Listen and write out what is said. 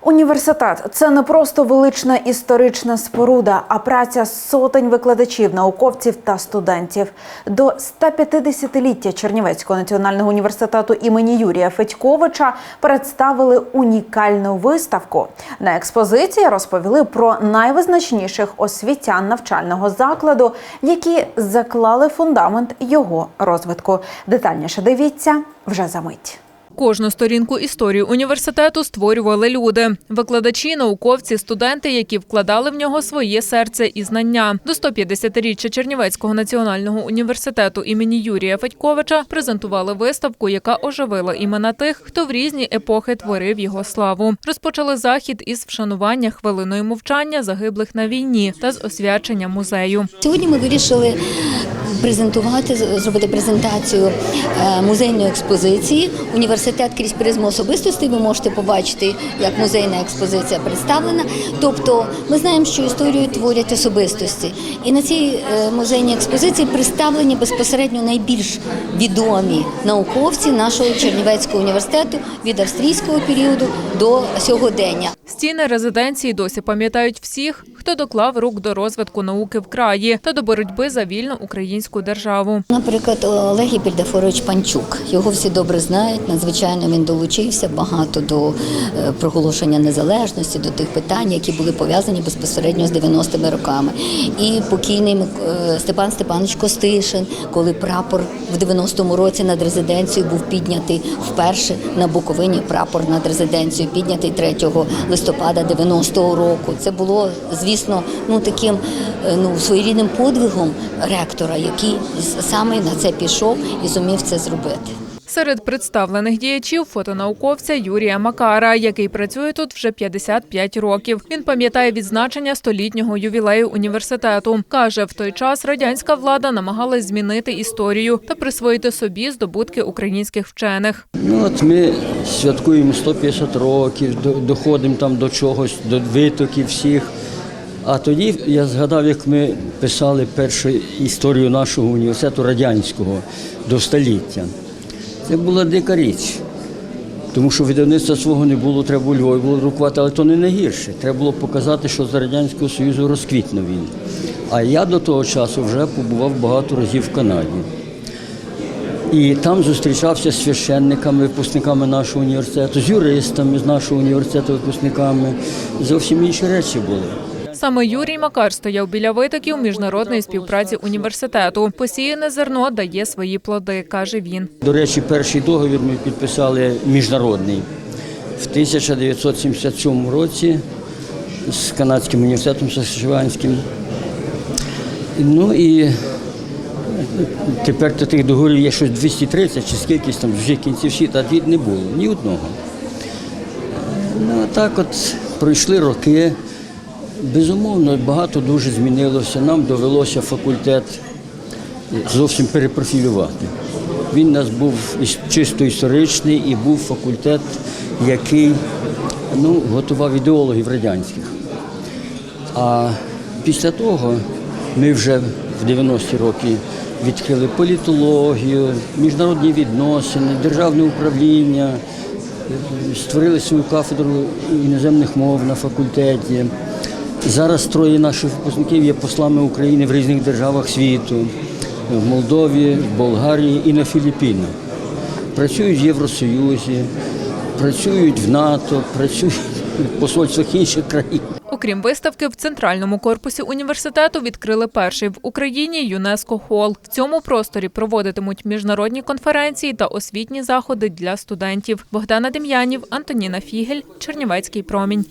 Університет це не просто велична історична споруда, а праця сотень викладачів, науковців та студентів. До 150-ліття Чернівецького національного університету імені Юрія Федьковича представили унікальну виставку. На експозиції розповіли про найвизначніших освітян навчального закладу, які заклали фундамент його розвитку. Детальніше дивіться вже за мить. Кожну сторінку історії університету створювали люди: викладачі, науковці, студенти, які вкладали в нього своє серце і знання. До 150-річчя Чернівецького національного університету імені Юрія Федьковича презентували виставку, яка оживила імена тих, хто в різні епохи творив його славу. Розпочали захід із вшанування хвилиною мовчання загиблих на війні та з освячення музею. Сьогодні ми вирішили презентувати, зробити презентацію е, музейної експозиції. Університет крізь призму особистості ви можете побачити, як музейна експозиція представлена. Тобто, ми знаємо, що історію творять особистості, і на цій е, музейній експозиції представлені безпосередньо найбільш відомі науковці нашого Чернівецького університету від австрійського періоду до сьогодення. Стіни резиденції досі пам'ятають всіх, хто доклав рук до розвитку науки в краї та до боротьби за вільну українську державу. Наприклад, Олег Іпільдафорович Панчук. Його всі добре знають. Надзвичайно він долучився багато до е, проголошення незалежності, до тих питань, які були пов'язані безпосередньо з 90-ми роками. І покійний е, Степан Степанович Костишин, коли прапор в 90-му році над резиденцією був піднятий вперше на Буковині. Прапор над резиденцією піднятий 3 листопада 90-го року. Це було, звісно, ну таким е, ну своєрідним подвигом ректора, який саме на це пішов і зумів це зробити. Серед представлених діячів фотонауковця Юрія Макара, який працює тут вже 55 років. Він пам'ятає відзначення столітнього ювілею університету. Каже, в той час радянська влада намагалась змінити історію та присвоїти собі здобутки українських вчених. Ну от ми святкуємо 150 років, до- доходимо там до чогось, до витоків всіх. А тоді я згадав, як ми писали першу історію нашого університету радянського до століття. Це була дика річ. Тому що видавництва свого не було, треба у Львові було друкувати, але то не найгірше. Треба було показати, що з Радянського Союзу розквітнув він. А я до того часу вже побував багато разів в Канаді. І там зустрічався з священниками, випускниками нашого університету, з юристами з нашого університету, випускниками. Зовсім інші речі були. Саме Юрій Макар стояв біля витоків міжнародної співпраці університету. Посіяне зерно дає свої плоди, каже він. До речі, перший договір ми підписали міжнародний в 1977 році з канадським університетом Сашиванським. Ну і тепер до тих договорів є щось 230 чи скількись там вже кінців світу, а не було, ні одного. Ну, так от пройшли роки. Безумовно, багато дуже змінилося. Нам довелося факультет зовсім перепрофілювати. Він у нас був чисто історичний і був факультет, який ну, готував ідеологів радянських. А після того ми вже в 90-ті роки відкрили політологію, міжнародні відносини, державне управління, створили свою кафедру іноземних мов на факультеті. Зараз троє наших випускників є послами України в різних державах світу, в Молдові, в Болгарії і на Філіппінах. Працюють в Євросоюзі, працюють в НАТО, працюють в посольствах інших країн. Окрім виставки, в центральному корпусі університету відкрили перший в Україні ЮНЕСКО Хол. В цьому просторі проводитимуть міжнародні конференції та освітні заходи для студентів. Богдана Дем'янів, Антоніна Фігель, Чернівецький промінь.